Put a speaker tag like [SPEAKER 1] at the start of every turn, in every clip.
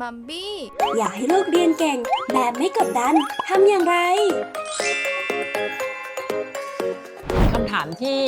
[SPEAKER 1] มัมบี้
[SPEAKER 2] อยากให้ลูกเรียนเก่งแบบไม่กดดันทำอย่างไร
[SPEAKER 3] ถามที่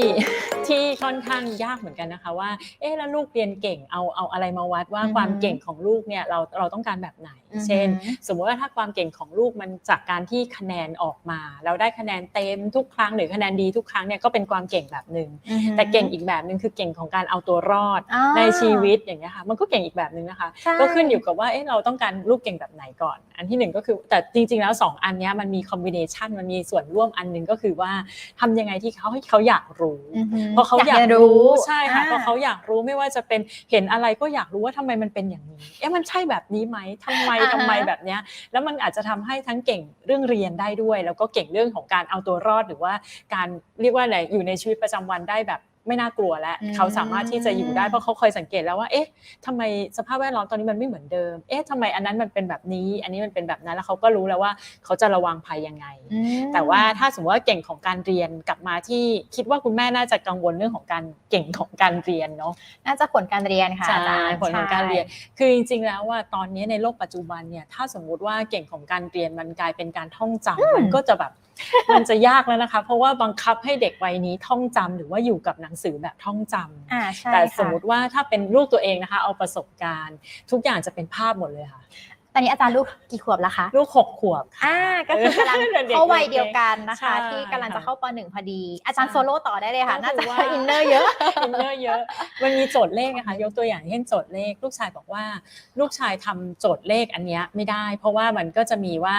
[SPEAKER 3] ที่ค่อนข้างยากเหมือนกันนะคะว่า เอ๊ะแล้วลูกเรียนเก่งเอาเอาอะไรมาวัดว่า
[SPEAKER 4] อือฮึ
[SPEAKER 3] ความเก่งของลูกเนี่ยเราเราต้องการแบบไหน
[SPEAKER 4] อือฮึ
[SPEAKER 3] เช่น สมมติว่าถ้าความเก่งของลูกมันจากการที่คะแนนออกมา เราได้คะแนนเต็มทุกครั้งหรือคะแนนดีทุกครั้งเนี่ยก็เป็นความเก่งแบบหนึ่งแต่เก่งอีกแบบหนึ่งคือเก่งของการเอาตัวรอด
[SPEAKER 4] อ่า
[SPEAKER 3] ในชีวิตอย่างเงี้ยค่ะมันก็เก่งอีกแบบหนึ่งนะคะ
[SPEAKER 4] ใช่
[SPEAKER 3] ก็ขึ้นอยู่กับว่าเอ๊ะเราต้องการลูกเก่งแบบไหนก่อน อันที่หนึ่งก็คือแต่จริงๆแล้วสองอันเนี้ยมันมีคอมบิเนชันมันมีส่วนร่วมอันหนึ่งก็คือว่าทำยังไงที่เขาให้เขาอยากรู้
[SPEAKER 4] อือฮึ
[SPEAKER 3] เพราะเขาอยาก
[SPEAKER 4] เรีน
[SPEAKER 3] รู้ใช่ค่ะ
[SPEAKER 4] อ่
[SPEAKER 3] เพราะเขาอยากรู้ไม่ว่าจะเป็นเห็นอะไรก็อยากรู้ว่าทำไมมันเป็นอย่างนี้เอ๊ะมันใช่แบบนี้ไหมทำไม
[SPEAKER 4] อ่าฮะ
[SPEAKER 3] ทำไมแบบเนี้ยแล้วมันอาจจะทำให้ทั้งเก่งเรื่องเรียนได้ด้วย แล้วก็เก่งเรื่องของการเอาตัวรอดหรือว่าการเรียกว่าอะไรอยู่ในชีวิตประจำวันได้แบบ ไม่น่ากลัวแล้ว
[SPEAKER 4] อืม
[SPEAKER 3] เขาสามารถที่จะอยู่ได้เพราะเขาเคยสังเกตแล้วว่าเอ๊ะทำไมสภาพแวดล้อมตอนนี้มันไม่เหมือนเดิมเอ๊ะทำไมอันนั้นมันเป็นแบบนี้ อันนี้มันเป็นแบบนั้นแล้วเขาก็รู้แล้วว่าเขาจะระวังภัยยังไง
[SPEAKER 4] อืม
[SPEAKER 3] แต่ว่าถ้าสมมติว่าเก่งของการเรียนกลับมาที่คิดว่าคุณแม่น่าจะกังวลเรื่องของการเก่งของการเรียนเนาะ
[SPEAKER 4] น่าจะผลการเรียนค่ะ
[SPEAKER 3] ใช่
[SPEAKER 4] อาจารย์
[SPEAKER 3] ผลของการเรียน คือจริงๆแล้วว่าตอนนี้ในโลกปัจจุบันเนี่ยถ้าสมมุติว่าเก่งของการเรียนมันกลายเป็นการท่องจำมันก็จะแบบ มันจะยากแล้วนะคะ เพราะว่าบังคับให้เด็กวัยนี้ท่องจำหรือว่าอยู่กับหนังสือแบบท่องจำ
[SPEAKER 4] อ่าใช่
[SPEAKER 3] แต่
[SPEAKER 4] ค่ะ
[SPEAKER 3] สมมุติว่าถ้าเป็นลูกตัวเองนะคะ เอาประสบการณ์ ทุกอย่างจะเป็นภาพหมดเลยค่ะ
[SPEAKER 4] ตอนนี้อาจารย์ลูกกี่ขวบแล้วคะ
[SPEAKER 3] ลูกหกขวบค่ะ
[SPEAKER 4] อ่าก็คือกำลัง
[SPEAKER 3] เด็กๆ
[SPEAKER 4] เข้าวัยเดียวกันนะคะ
[SPEAKER 3] ใช่
[SPEAKER 4] ที่กำลังจะเข้าปหนึ่งพอดี อาจารย์
[SPEAKER 3] ใช่
[SPEAKER 4] โซโล่ต่อได้เลยค่ะ
[SPEAKER 3] ก็
[SPEAKER 4] น่า
[SPEAKER 3] คื
[SPEAKER 4] จะ
[SPEAKER 3] อว่า
[SPEAKER 4] อินเนอร์เยอะ
[SPEAKER 3] อินเนอร์เยอะมันมีโจทย์เลขนะคะยกตัวอย่างเช่นโจทย์เลข ลูกชายบอกว่า ลูกชายทำโจทย์เลขอันเนี้ยไม่ได้ เพราะว่ามันก็จะมีว่า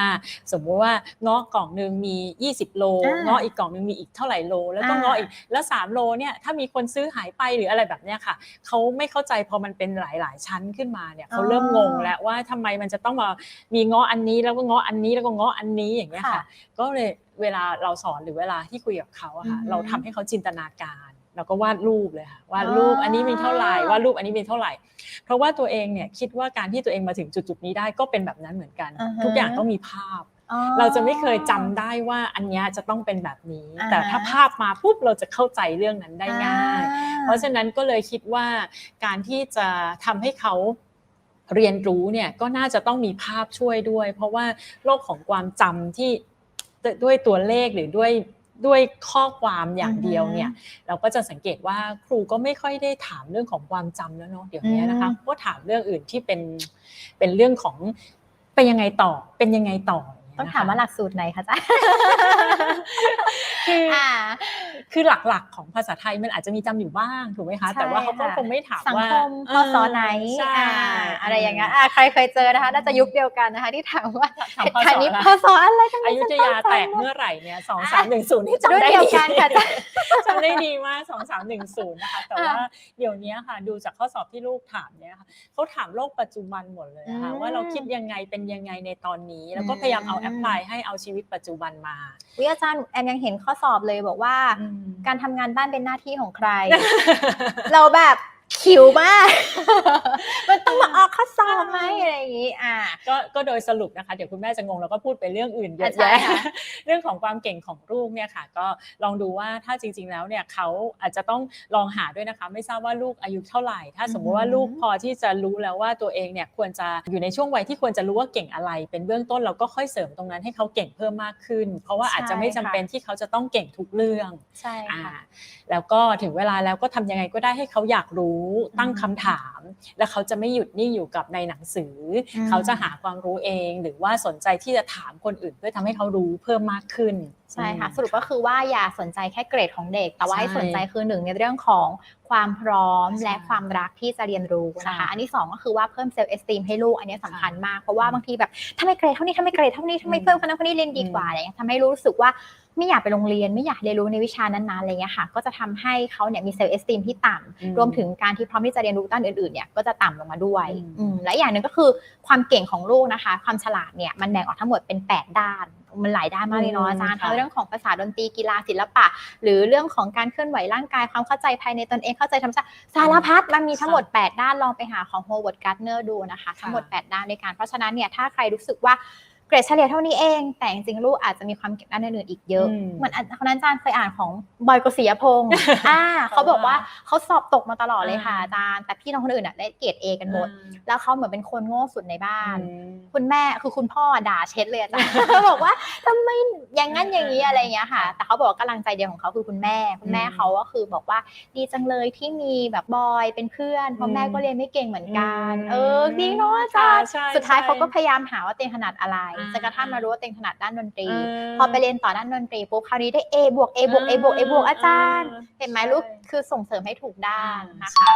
[SPEAKER 3] สมมุติว่าเงาะกล่องหนึ่งมี 20 โล
[SPEAKER 4] อ่า
[SPEAKER 3] เงาะอีกกล่องหนึ่งมีอีกเท่าไหร่โล แล้วก็
[SPEAKER 4] อ่า
[SPEAKER 3] เงาะอีกแล้ว 3 โลเนี่ยถ้ามีคนซื้อหายไปหรืออะไรแบบเนี้ยค่ะเขาไม่เข้าใจพอมันเป็นหลาย ๆ ชั้นขึ้นมาเนี่ยเขาเริ่มงงแล้วว่าทำไมมันจะต้องมามีเงาะอันนี้แล้วก็เงาะอันนี้แล้วก็เงาะอันนี้อย่างเงี้ยค่ะ ก็เลยเวลาเราสอนหรือเวลาที่คุยกับเขาอะค่ะ
[SPEAKER 4] อือฮึ
[SPEAKER 3] เราทำให้เขาจินตนาการแล้วก็วาดรูปเลยค่ะวาดรูป
[SPEAKER 4] อ๋ออั
[SPEAKER 3] อันนี้มีเท่าไหร่วาดรูปอันนี้มีเท่าไหร่ เพราะว่าตัวเองเนี่ยคิดว่าการที่ตัวเองมาถึงจุดๆนี้ได้ก็เป็นแบบนั้นเหมือนกัน
[SPEAKER 4] อ่าฮะ
[SPEAKER 3] ทุกอย่างต้องมีภาพ
[SPEAKER 4] อ๋อ
[SPEAKER 3] เราจะไม่เคยจำได้ว่าอันเนี้ยจะต้องเป็นแบบนี้
[SPEAKER 4] อ่าฮะ
[SPEAKER 3] แต่ถ้าภาพมาปุ๊บเราจะเข้าใจเรื่องนั้นได้ง่าย
[SPEAKER 4] อ่
[SPEAKER 3] เพราะฉะนั้นก็เลยคิดว่าการที่จะทำให้เขา เรียนรู้เนี่ยก็น่าจะต้องมีภาพช่วยด้วย เพราะว่าโลกของความจำที่ด้วยตัวเลขหรือด้วยด้วยข้อความอย่างเดียวเนี่ย เราก็จะสังเกตว่าครูก็ไม่ค่อยได้ถามเรื่องของความจำแล้วเนาะเดี๋ยวนี้นะคะ
[SPEAKER 4] อืม
[SPEAKER 3] ก็ถามเรื่องอื่นที่เป็นเป็นเรื่องของเป็นยังไงต่อเป็นยังไงต่ออย่างเงี้ย
[SPEAKER 4] ต้อง
[SPEAKER 3] นะคะ
[SPEAKER 4] ถามว่าหลักสูตรไหนคะอาจ๊ะ
[SPEAKER 3] คือ
[SPEAKER 4] อ่า
[SPEAKER 3] คือหลักๆของภาษาไทยมันอาจจะมีจำอยู่บ้างถูกไหมคะ
[SPEAKER 4] ใช่
[SPEAKER 3] แต่ว่าเขาก็
[SPEAKER 4] ค่ะ
[SPEAKER 3] คงไม่ถาม
[SPEAKER 4] สัง
[SPEAKER 3] ว่า
[SPEAKER 4] คมพศไหน
[SPEAKER 3] ใช่
[SPEAKER 4] อ่าอะไรอย่างเงี้ยอ่าใครเคยเจอนะคะ น่าจะยุคเดียวกันนะคะ ที่ถามว่า
[SPEAKER 3] ถาม
[SPEAKER 4] เหตุ
[SPEAKER 3] พศ
[SPEAKER 4] การณ์นี้
[SPEAKER 3] อะไร
[SPEAKER 4] พศอะไรกัน
[SPEAKER 3] อยุธยาแตกเมื่อไหร่เนี่ยสองสามหนึ่งศูนย์นี่จำ
[SPEAKER 4] รุ่น
[SPEAKER 3] ได้
[SPEAKER 4] เดียว
[SPEAKER 3] ดี
[SPEAKER 4] กันค่ะอา จารย์
[SPEAKER 3] จำได้ดีมากสองสามหนึ่งศูนย์นะคะ แต่ว่าเดี๋ยวนี้ค่ะ ดูจากข้อสอบที่ลูกถามเนี่ยค่ะเขาถามโลกปัจจุบันหมดเลยอะค่ะ
[SPEAKER 4] อืม
[SPEAKER 3] ว่าเราคิดยังไงเป็นยังไงในตอนนี้ แล้วก็พยายามเอา
[SPEAKER 4] อืม
[SPEAKER 3] แอพพลายให้เอาชีวิตปัจจุบันมา
[SPEAKER 4] วิอาจารย์แอมยังเห็นข้อสอบเลยบอกว่า การทำงานบ้านเป็นหน้าที่ของใคร เราแบบขิวมาก อะไรอย่างงี้อ่า
[SPEAKER 3] ก็ก็โดยสรุปนะคะ เดี๋ยวคุณแม่จะงงแล้วก็พูดไปเรื่องอื่นเยอะ
[SPEAKER 4] อะใช่
[SPEAKER 3] แยะ
[SPEAKER 4] ค่ะ
[SPEAKER 3] เรื่องของความเก่งของลูกเนี่ยค่ะ ก็ลองดูว่าถ้าจริง ๆแล้วเนี่ยเขาอาจจะต้องลองหาด้วยนะคะ ไม่ทราบว่าลูกอายุเท่าไหร่ ถ้าสมมติว่า
[SPEAKER 4] อือหือ
[SPEAKER 3] ลูกพอที่จะรู้แล้วว่าตัวเองเนี่ยควรจะอยู่ในช่วงวัยที่ควรจะรู้ว่าเก่งอะไร เป็นเบื้องต้นเราก็ค่อยเสริมตรงนั้นให้เขาเก่งเพิ่มมากขึ้น เพราะว่าอาจจะไม่จำเป็นที่เขาจะต้องเก่งทุกเรื่อง
[SPEAKER 4] ใช่
[SPEAKER 3] อ่า
[SPEAKER 4] ค่ะ
[SPEAKER 3] แล้วก็ถึงเวลาแล้วก็ทำยังไงก็ได้ให้เขาอยากรู้ตั้งคำถาม แล้วเขาจะไม่หยุดนิ่งอยู่กับในหนังสืออ
[SPEAKER 4] ม
[SPEAKER 3] เขาจะหาความรู้เอง หรือว่าสนใจที่จะถามคนอื่น เพื่อทำให้เขารู้เพิ่มมากขึ้น
[SPEAKER 4] ใช่ค่ะ
[SPEAKER 3] อืม
[SPEAKER 4] สรุปก็คือว่าอย่าสนใจแค่เกรดของเด็ก แต่ว่า
[SPEAKER 3] ใช่
[SPEAKER 4] ให้สนใจคือหนึ่งในเรื่องของความพร้อม
[SPEAKER 3] ใช่
[SPEAKER 4] และความรักที่จะเรียนรู้นะคะ
[SPEAKER 3] ค่ะ
[SPEAKER 4] อันที่สองก็คือว่าเพิ่มเซลล์เอสติมให้ลูกอันนี้สำคัญมากเพราะว่า
[SPEAKER 3] อืม
[SPEAKER 4] บางทีแบบถ้าไม่เกรดเท่านี้ถ้าไม่เกรดเท่านี้ถ้าไม่
[SPEAKER 3] อืม
[SPEAKER 4] เพิ่มคนนั้นคนนี้เรียนดีกว่าอะไรเงี้ยทำให้รู้สึกว่า ไม่อยากไปโรงเรียน ไม่อยากเรียนรู้ในวิชานั้นๆอะไรเงี้ยค่ะ ก็จะทำให้เขาเนี่ยมีเซลล์เอสติมที่ต่ำ
[SPEAKER 3] อืม
[SPEAKER 4] รวมถึงการที่พร้อมที่จะเรียนรู้ด้านอื่นๆเนี่ยก็จะต่ำลงมาด้วย
[SPEAKER 3] อืม
[SPEAKER 4] อืมและอย่างหนึ่งก็คือความเก่งของลูกนะคะ ความฉลาดเนี่ยมันแบ่งออกทั้งหมดเป็น 8 ด้านมันหลายด้านมากเลยเนาะอาจารย์ทั้งเรื่องของภาษาดนตรีกีฬาศิลปะ หรือเรื่องของการเคลื่อนไหวร่างกายความเข้าใจภายในตนเองเข้าใจธรรมชาติสารพัดมันมีทั้งหมด 8 ด้านลองไปหาของ Howard Gardner ดูนะคะ ทั้งหมด 8 ด้านด้วยกันเพราะฉะนั้นเนี่ยถ้าใครรู้สึกว่า เกรดเฉลี่ยเท่านี้เอง แต่จริงๆลูกอาจจะมีความเก่งด้านอื่นๆอีกเยอะ
[SPEAKER 3] อืม
[SPEAKER 4] เหมือนอันคนนั้นอาจารย์เคยอ่านของบอยกฤษยพงศ์อ่าเขาบอกว่าเขาสอบตกมาตลอดเลยค่ะ
[SPEAKER 3] อ่า
[SPEAKER 4] อาจารย์ แต่พี่น้องคนอื่นอะได้เกรดเอกันหมด แล้วเขาเหมือนเป็นคนโง่สุดในบ้าน
[SPEAKER 3] อืม
[SPEAKER 4] คุณแม่คือคุณพ่อด่าเช็ดเลยอาจารย์บอกว่าทำไมอย่างนั้นอย่างนี้อะไรอย่างเงี้ยค่ะ แต่เขาบอกว่ากำลังใจเดียวของเขาคือคุณแม่ คุณแม่
[SPEAKER 3] อืม
[SPEAKER 4] เขาก็คือบอกว่าดีจังเลยที่มีแบบบอยเป็นเพื่อนเพราะ
[SPEAKER 3] อืม
[SPEAKER 4] แม่ก็เรียนไม่เก่งเหมือนกัน
[SPEAKER 3] อืม
[SPEAKER 4] เออดีเนาะอาจารย์
[SPEAKER 3] ใช่
[SPEAKER 4] สุดท้าย
[SPEAKER 3] ใช่
[SPEAKER 4] เขาก็พยายามหาว่าเต็งถนัดอะไร
[SPEAKER 3] อ่า
[SPEAKER 4] จนกระทั่งมารู้ว่าเต็งถนัดด้านดนตรี
[SPEAKER 3] อ่า
[SPEAKER 4] พอไปเรียนต่อด้านดนตรีปุ๊บคราวนี้ได้ A บวก A บวก A บวก A บวกอาจารย์ เห็นไหมลูกคือส่งเสริมให้ถูกด้านนะคะ
[SPEAKER 3] ใช่